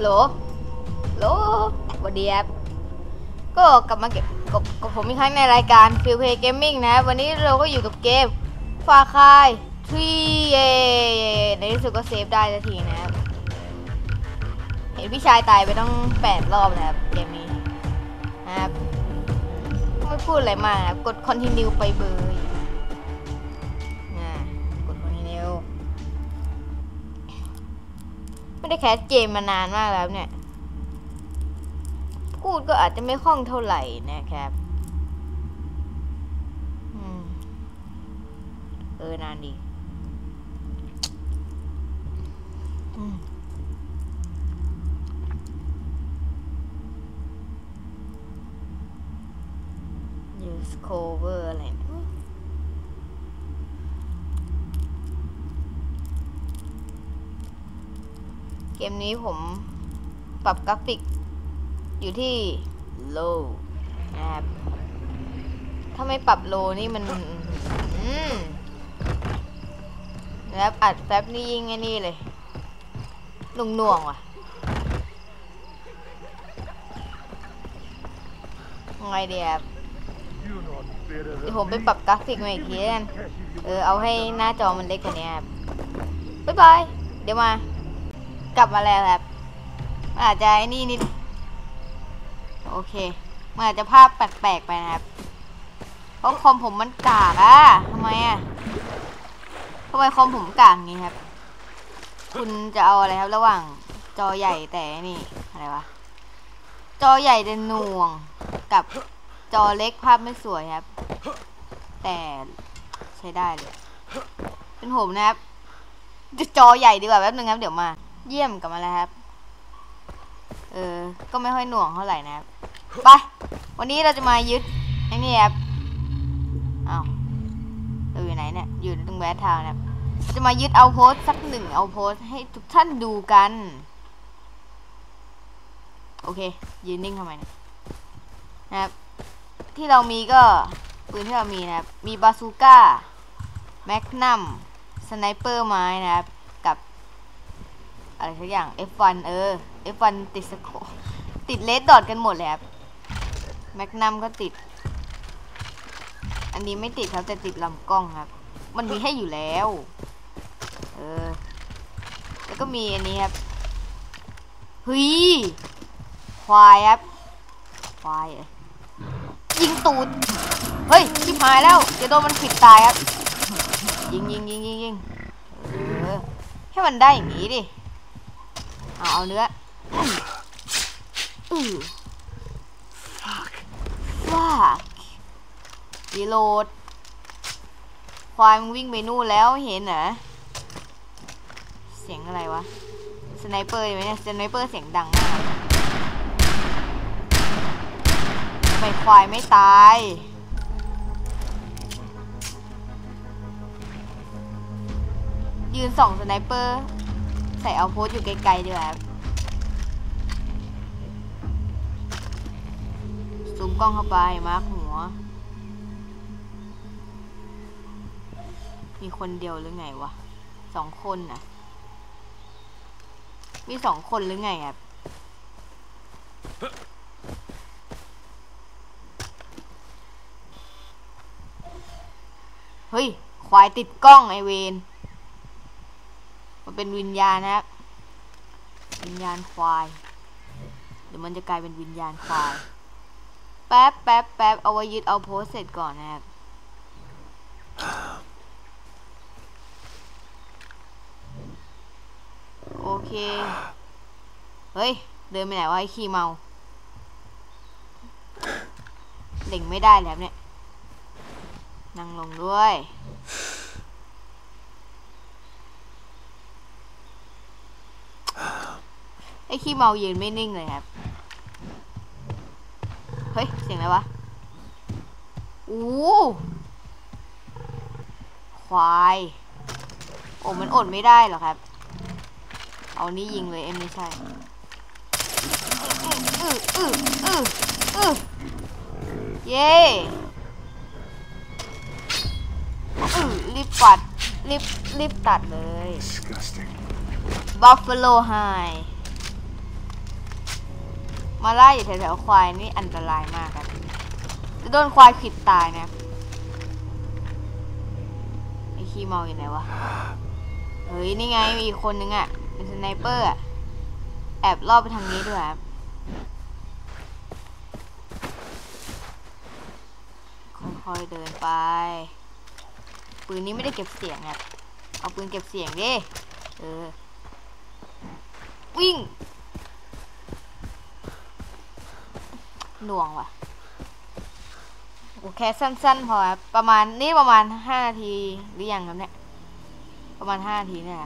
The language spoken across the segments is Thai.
โหลโหลสวัสดีครับ ก็กลับมาเก็บกับกับผมอีกครั้งในรายการ f i l Play Gaming นะ วันนี้เราก็อยู่กับเกมฟาคายทรีเยในที่สุดก็เซฟได้สักทีนะครับ เห็นพี่ชายตายไปต้องแปดรอบแล้วครับ เกมนี้นะครับ ไม่พูดอะไรมากนะครับ กด continue ไปเบยน ไม่ได้แคสเกมมานานมากแล้วเนี่ย พูดก็อาจจะไม่คล่องเท่าไหร่นะครับอเออนานดีอืม use cover อะไร เกมนี้ผมปรับกราฟิก อยู่ที่ low นะครับถ้าไม่ปรับ low นี่มันอืมแล้วอัดแป๊บนี่ยิ่งไอ้นี่เลยหนุ่งหน่วงๆว่ะไงเดียบเดี๋ยวผมไปปรับกราฟิกมาอีกทีกันเออเอาให้หน้าจอมันเล็กกว่านี้ครับบ๊ายบาย เดี๋ยวมา กลับมาแล้วครับอาจจะไอ้นี่นิดโอเคมันอาจจะภาพแปลกๆไปนะครับเพราะคอมผมมันกากอะทำไมอะทำไมคอมผมกากงงี้ครับ คุณจะเอาอะไรครับระหว่างจอใหญ่แต่นี่อะไรวะจอใหญ่แต่หน่วงกับจอเล็กภาพไม่สวยครับ แต่ใช้ได้เลย เป็นผมนะครับจอใหญ่ดีกว่าแป๊บนึงครับเดี๋ยวมา เยี่ยมกลับมาแล้วครับ เออ ก็ไม่ค่อยหน่วงเท่าไหร่นะครับ ไป วันนี้เราจะมายึดไอ้นี่ครับอ้าวเราอยู่ไหนเนี่ย อยู่ตรงแวร์ทาวน์นะครับ จะมายึดเอาโพสสักหนึ่งเอาโพสให้ทุกท่านดูกัน โอเค ยืนนิ่งทำไมเนี่ยนะครับ ที่เรามีก็ปืนที่เรามีนะครับ มีบาซูก้า แมกนัม สไนเปอร์ไม้นะครับ อะไรสักอย่าง F1 เออ F1 ติดสโคติดเลดดอทกันหมดเลยครับแมกนัมก็ติด อันนี้ไม่ติดครับแต่ติดลำกล้องครับ มันมีให้อยู่แล้ว เออ แล้วก็มีอันนี้ครับเฮ้ยควายครับควายเหรอยิงตูด เฮ้ยชิบหายแล้วเดี๋ยวโดนมันขิดตายครับ ยิงยิงยิงยิงยิงเออให้มันได้อย่างนี้ดิ เอาเอาเนื้ออืออือว้ารีโหลด ควายมันวิ่งไปนู่นแล้วเห็นเหรอเสียงอะไรวะ สไนเปอร์ไหมเนี่ย สไนเปอร์เสียงดังมากทำไม่ควายไม่ตายยืนส่องสไนเปอร์ ใส่เอาโพสอยู่ไกลๆดีกว่าครับซูมกล้องเข้าไปมาร์คหัว มีคนเดียวหรือไงวะสองคนน่ะ มีสองคนหรือไงครับเฮ้ย ควายติดกล้องไอเวน มันเป็นวิญญาณนะครับ วิญญาณควาย เดี๋ยวมันจะกลายเป็นวิญญาณควาย แป๊บแป๊บแป๊บเอาไว้ยึดเอาโพสเสร็จก่อนนะครับโอเค เฮ้ย เดินไปไหนวะไอ้ขี้เมาเล่งไม่ได้แล้วเนี่ย นั่งลงด้วย ไอ้ขี้เมายืนไม่นิ่งเลยครับ เฮ้ย เสียงอะไรวะ อู้ควาย โอ้มันอดไม่ได้หรอครับ เอานี้ยิงเลยเอ็มไม่ใช่อืออืออืออือเย้อือรีบปัดรีบรีบตัดเลย Disgusting. Buffalo High มาไล่อยู่แถวๆควายนี่อันตรายมากครับจะโดนควายขิดตายนะไอ้ขี้เมาอยู่ไหนวะ เฮ้ย นี่ไงมีคนนึงอะ่ะ เป็นสไนเปอร์อะแอบลอบไปทางนี้ด้วยครับค่อยๆเดินไป ปืนนี้ไม่ได้เก็บเสียงอะเอาปืนเก็บเสียงดิ เออ วิ่ง หน่วงว่ะโอเคสั้นๆพอครับประมาณนี่ประมาณห้านาทีหรือยังครับเนี่ย ประมาณห้านาทีเนี่ย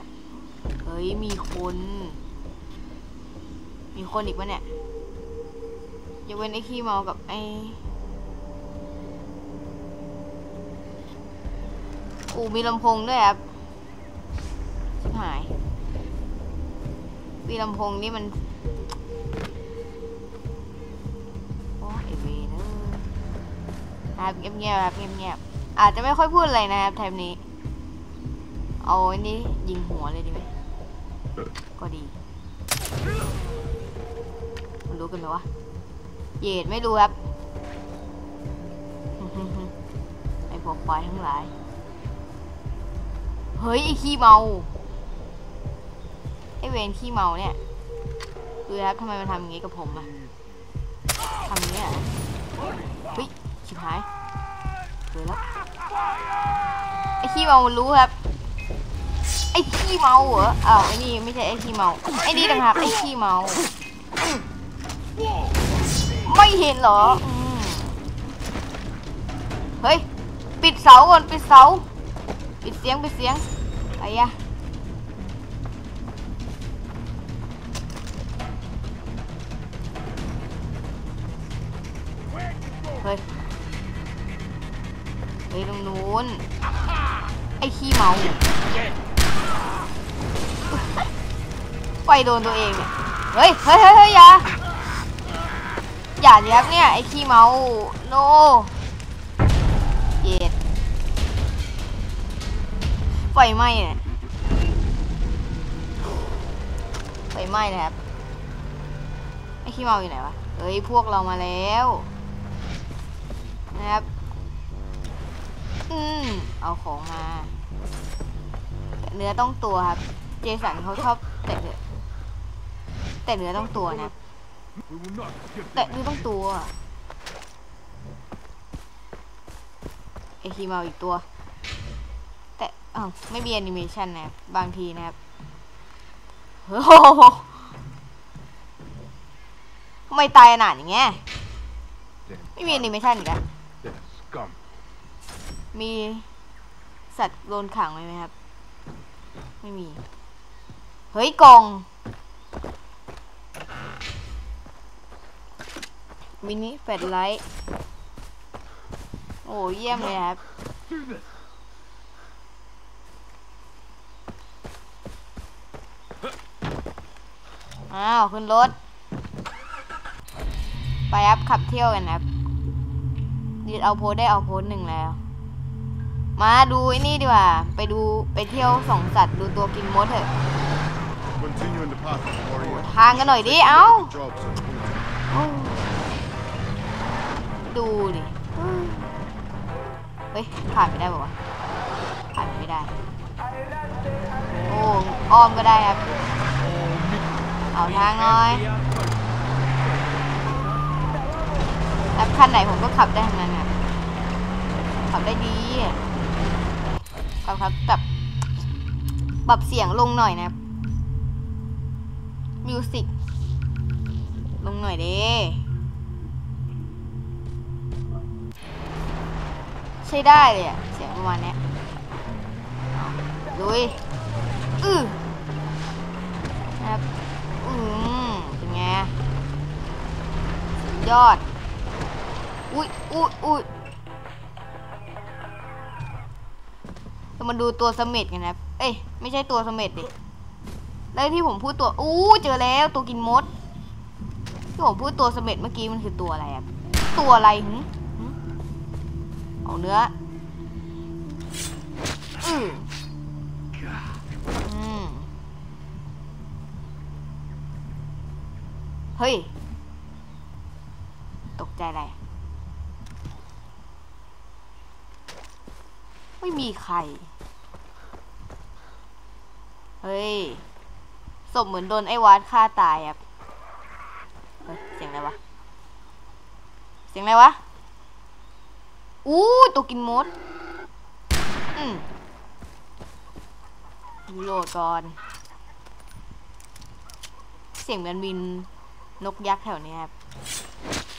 เฮ้ยมีคน มีคนอีกปะเนี่ยยกเว้นไอ้ขี้เมากับไอ้อูมีลำโพงด้วยครับชิบหายมีลำโพงนี่มัน นะครับเงียบๆครับเงียบๆอาจจะไม่ค่อยพูดอะไรนะครับไทม์นี้ เอาอ้นี่ยิงหัวเลยดีไหมก็ดีมันรู้กันไหมวะเยดไม่รู้ครับไอพวกควายทั้งหลาย เฮ้ยไอขี้เมาไอเวนขี้เมาเนี่ยดูครับทำไมมันทำอย่างงี้กับผมอะทำอย่างนี้อะเฮ้ย ชิบหายเจอแล้วไอ้ขี้เมารู้ครับ ไอ้ขี้เมาเหรออ้าวไอ้นี่ไม่ใช่ไอ้ขี้เมา ไอ้นี่ต่างหากไอ้ขี้เมา ไม่เห็นเหรอเฮ้ย ปิดเสาก่อน ปิดเสา ปิดเสียง ปิดเสียงไปอะ ฮ้ยตรงนู้น ไอ้ขี้เมาไฟโดนตัวเองเนี่ย เฮ้ย เฮ้ยเฮ้ยเฮ้ยอย่า อย่าดิครับเนี่ย ไอ้ขี้เมา โนเย็ดไฟไหม้เนี่ยไฟไหม้เลยครับ ไอ้ขี้เมาอยู่ไหนวะ เฮ้ย พวกเรามาแล้ว อืมเอาของมาแต่เนื้อต้องตัวครับ เจสันเขาชอบแต่เนื้อแต่เนื้อต้องตัวนะ แต่เนื้อต้องตัวไอคีมาอีกตัว แต่อ้าวไม่มีแอนิเมชันนะครับบางทีนะครับโอ้โหทำไมตายขนาดอย่างเงี้ยไม่มีแอนิเมชันอีกแล้ว มีสัตว์โดนขังไหมไหมครับ ไม่มี เฮ้ยกอง มินิแฟลชไลท์ โอ้เยี่ยมเลยครับอ้าวขึ้นรถ ไปครับขับเที่ยวกันครับยืดเอาโพสได้เอาโพสหนึ่งแล้ว มาดูไอ้นี่ดีกว่า ไปดูไปเที่ยวสองสัตว์ดูตัวกินมดเถอะ Continue in the path, warrior. ทางกันหน่อยดิ เอ้า Jobs are ดูดิ เฮ้ยผ่านไปได้ป่าวะผ่านไม่ได้ โอ้อ้อมก็ได้ครับ เอาทางหน่อยแล้วคันไหนผมก็ขับได้ทั้งนั้นครับขับได้ดี ครับครับแบบปรับเสียงลงหน่อยนะมิวสิกลงหน่อยเด้ใช้ได้เลยอะเสียงประมาณนี้ลุยอือนะครับอืมเป็นไงยอด อุ้ยอุ้ยอุ้ย มาดูตัวสม็ดกันนะเอ้ยไม่ใช่ตัวสม็ดดิแล้วที่ผมพูดตัวอู้เจอแล้วตัวกินมดที่ผมพูดตัวสม็ดเมื่อกี้มันคือตัวอะไรครับตัวอะไรหึเอาเนื้ออือเฮ้ย ตกใจอะไร ไม่มีใคร เฮ้ยศพเหมือนโดนไอ้วาดฆ่าตายอะเฮ้ยเสียงอะไรวะ เสียงอะไรวะ อู้ตัวกินมด อืมรีโหลดก่อน เสียงเหมือนบินนกยักษ์แถวเนี้ยครับ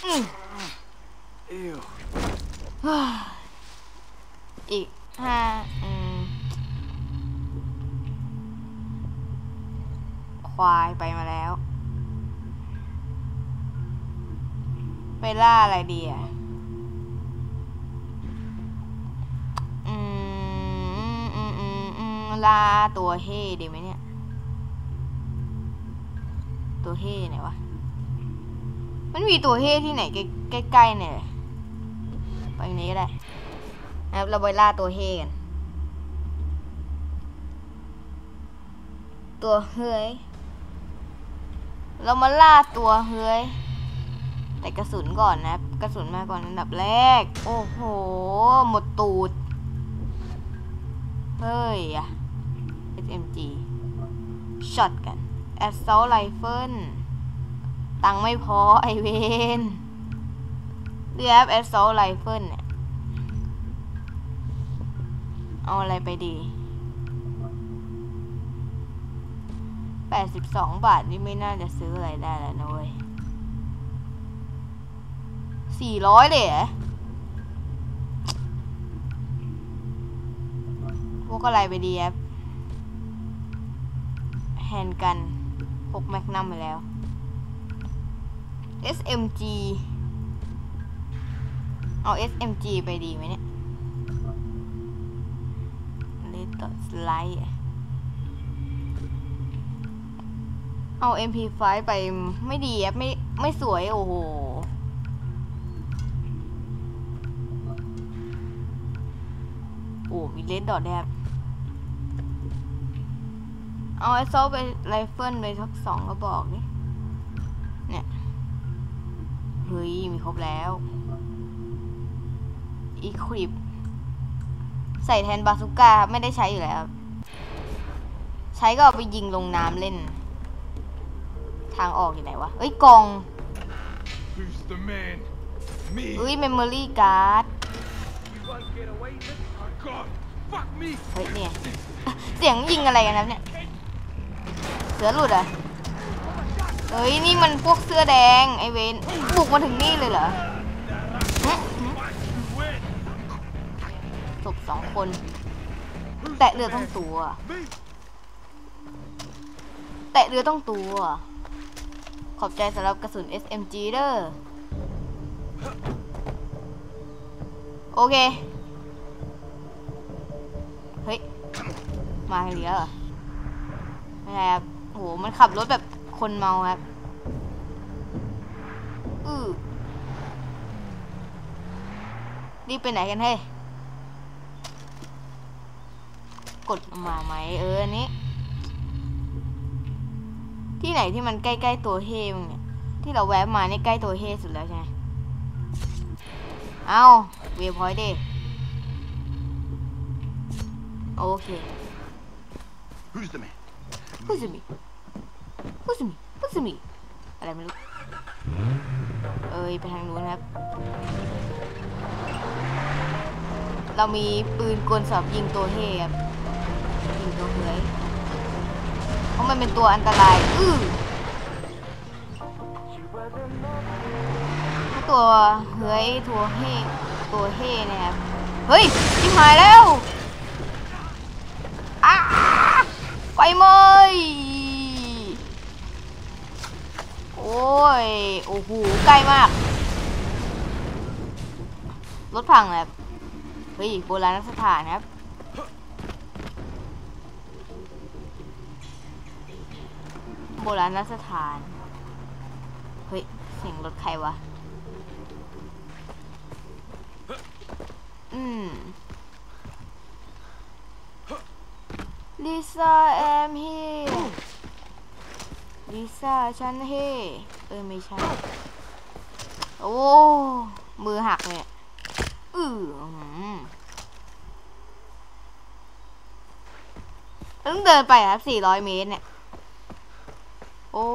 อืม Ew. อีกห้าอืม ควายไปมาแล้ว ไปล่าอะไรดีอะอืมอืมอืมอืมล่าตัวเฮ่ดีไหมเนี่ย ตัวเฮ่ไหนวะ มันมีตัวเฮ่ที่ไหนใกล้ใกล้ๆเนี่ยไปนี้ก็ได้นะครับเราไปล่าตัวเฮ่กัน ตัวเฮ้ย เรามาล่าตัวเฮ้ย แต่กระสุนก่อนนะ กระสุนมาก่อนอันดับแรก โอ้โห หมดตูด เฮ้ยอะ SMG ช็อตกัน Assault Rifle ตังไม่พอไอเวนเรียบ Assault Rifle เนี่ย เอาอะไรไปดี 82 บาทนี่ไม่น่าจะซื้ออะไรได้แล้วนะเว้ย400เลยเหรอพวกอะไรไปดีครับแฮนด์กันพกแมกนัมไปแล้ว SMG เอา SMG ไปดีไหมเนี่ยเลตสไลด์ เอา MP5 ไปไม่ดีอะไม่ไม่สวย โอ้โห โอ้มีเลดดอทแดบเอาไอโซไปไรเฟิลไปทักสองกระบอกนี่เนี่ย เฮ้ย มีครบแล้วอีคริปใส่แทนบาซูก้าครับไม่ได้ใช้อยู่แล้ว ใช้ก็เอาไปยิงลงน้ำเล่น ทางออกอยู่ไหนวะ เอ้ยกล่อง Who's the man? Me. เอ้ยเมมโมรี่การ์ด You won't get away with it. God, fuck me. เฮ้ยเนี่ยเสียงยิงอะไรกันครับเนี่ย เสือหลุดเหรอะเฮ้ยนี่มันพวกเสื้อแดงไอเวนบุกมาถึงนี่เลยเหรอหึหึศพสองคน แตะเรือต้องตัว Me. แตะเรือต้องตัว ขอบใจสำหรับกระสุน SMG เด้อโอเค เฮ้ย มาเหลือเหรอไม่ใช่ครับโห มันขับรถแบบคนเมาครับ อือรีบไปไหนกันเฮ้ย กดมาไหมเอออันนี้ ที่ไหนที่มันใกล้ๆตัวเฮมึงเนี่ยที่เราแวะมานี่ใกล้ตัวเฮสุดแล้วใช่ไหมเอาเวพอยต์ดิโอเค Who's the man? พูดสิมีพูดสิมีพูดสิมีอะไรไม่รู้ เอ้ยไปทางนู้นครับ เรามีปืนกลสำหรับยิงตัวเฮครับยิงตัวเฮ้ย เพราะมันเป็นตัวอันตราย อื้อถ้าตัวเฮ้ยตัวเฮตัวเฮเนี่ยครับเฮ้ยชิบหายแล้วอ้าไฟไหม้โอ้ย โอ้โห ใกล้มาก รถพังแล้วเฮ้ยโบราณสถานครับ บราณสถาน เฮ้ย เสียงรถใครวะ อืมลิซ่าแอมเฮลิซ่าฉันเฮเออ ไม่ใช่ โอ้ มือหักเนี่ยอือหือต้องเดินไปครับ400 เมตรเนี่ย อ้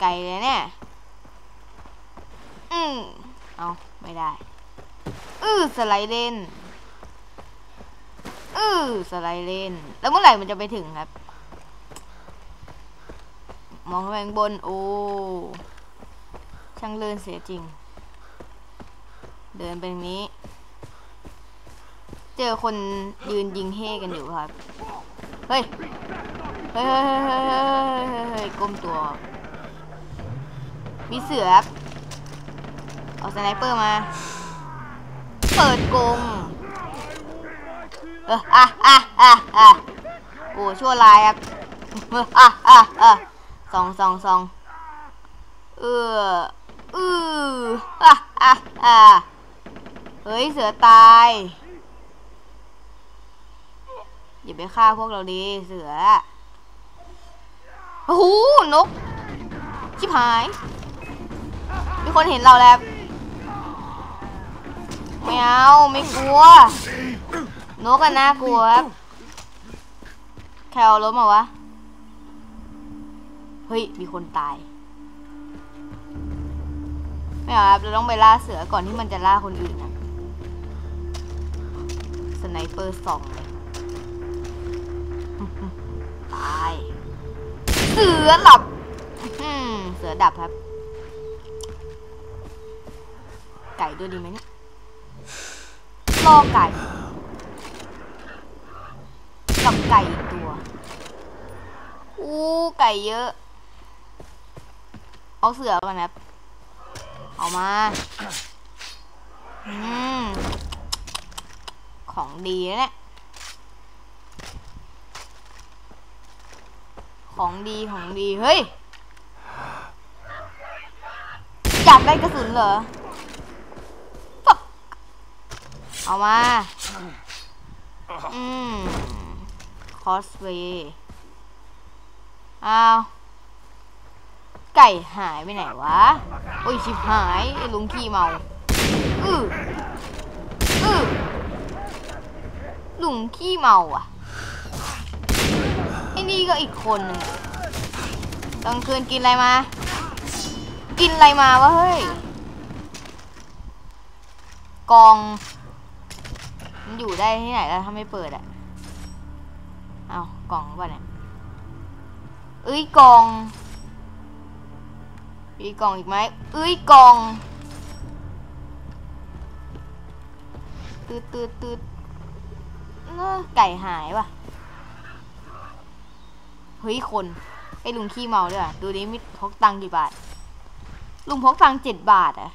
ไกลเลยเนี่ย อืมเอาไม่ได้ อือสไลด์เล่น อือสไลด์เล่น แล้วเมื่อไหร่มันจะไปถึงครับ มองไปข้างบน โอ้ ช่างเลื่อนเสียจริง เดินไปทางนี้ จอคนยืนยิงเฮกันอยู่ครับเฮ้ยเฮ้ยเฮ้ยเฮ้ยเฮ้ย เฮ้ยเฮ้ยเฮ้ยก้มตัว มีเสือครับ เอาสไนเปอร์มา เปิดกงเอออะอะอะอะโอ้ชั่วลายครับเอออะอะอะสองสองสองเออเอออะอะอะเฮ้ย เสือตาย อย่าไปฆ่าพวกเราดีเสือโอ้โหนก ชิบหาย มีคนเห็นเราแล้ว ไม่เอา ไม่กลัว นกอะน่ากลัวครับแคลรถมาวะ เฮ้ย มีคนตาย ไม่เอาครับ เราต้องไปล่าเสือก่อนที่มันจะล่าคนอื่นนะสไนเปอร์สองเลย สือหลับเสือดับครับ ไก่ด้วยดีไหมเนี่ยล่อไก่กับไก่อีกตัว อู้ไก่เยอะ เอาเสือก่อนครับเอามา อืม ของดีนะเนี่ย ของดีของดี เฮ้ยอยากได้กระสุนเหรอ เอามา อืม คอสเวย์อ้าว ไก่หายไปไหนวะ โอ้ย ชิบหายไอ้ลุงขี้เมา อืออือลุงขี้เมาอะ อ้นี่ก็อีกคนหนึ่งอะกลางคืนกินอะไรมา กินอะไรมาวะเฮ้ย กอง มันอยู่ได้ที่ไหนแล้วถ้าไม่เปิดอะเอากล่องป่ะเนี่ยเอ้ยกล่องมีกล่องอีกไหมเอ้ยกล่องตืดตืดตืดเอ้อไก่หายว่ะ เฮ้ยคนไอ้ลุงขี้เมาด้วยดูดิมิพกตังกี่บาท ลุงพกตังเจ็ดบาทอะ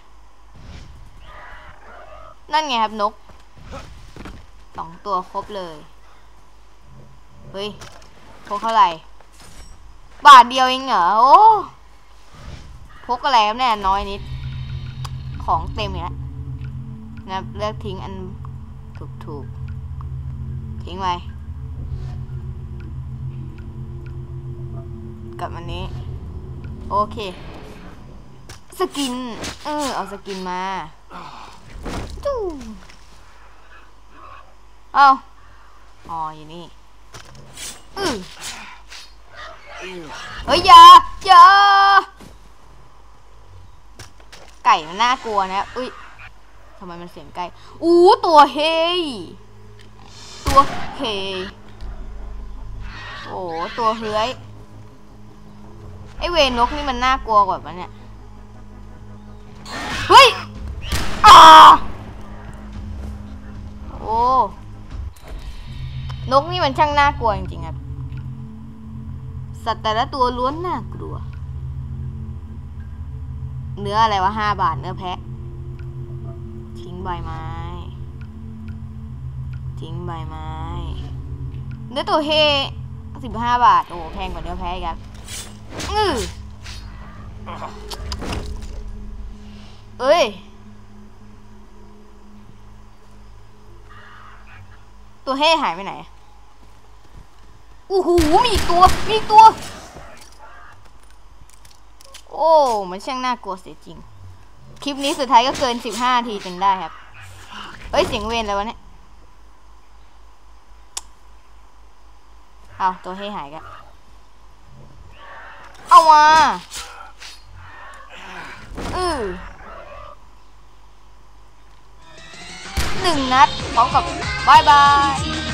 นั่นไงครับนกสองตัวครบเลย เฮ้ยพกเท่าไหร่ บาทเดียวเองเหรอ โอ้พกอะไรครับเนี่ยน้อยนิด ของเต็มอีกแล้วนะเลือกทิ้งอันถูกถูกๆทิ้งไป กับอันนี้ โอเค สกิน เออ เอาสกินมาจูเอาอ๋ออยู่นี่อือเฮ้ยอย่าอย่าไก่มันน่ากลัวนะ อุ้ยทำไมมันเสียงไก่ อู้ตัวเฮยตัวเฮยโอ้ตัวเฮ้ย ไอเวนกนี่มันน่ากลัวกว่าปะเนี่ย เฮ้ยอ่าโอ้ นกนี่มันช่างน่ากลัวจริงๆครับ สัตว์แต่ละตัวล้วนน่ากลัว เนื้ออะไรวะห้าบาทเนื้อแพะ ทิ้งใบไม้ ทิ้งใบไม้ เนื้อตัวเฮสิบห้าบาท โอ้แพงกว่าเนื้อแพะอีกครับ เอ้ย ตัวเฮ่หายไปไหนอู้หูมีอีกตัว มีอีกตัว โอ้ มันช่างน่ากลัวเสียจริง คลิปนี้สุดท้ายก็เกิน 15นาทีจนได้ครับเฮ้ย เสียงเวนแล้ววะเนี่ย เอาตัวให้หายกัน เอามาอือหนึ่งนัดพร้อมกับบายบาย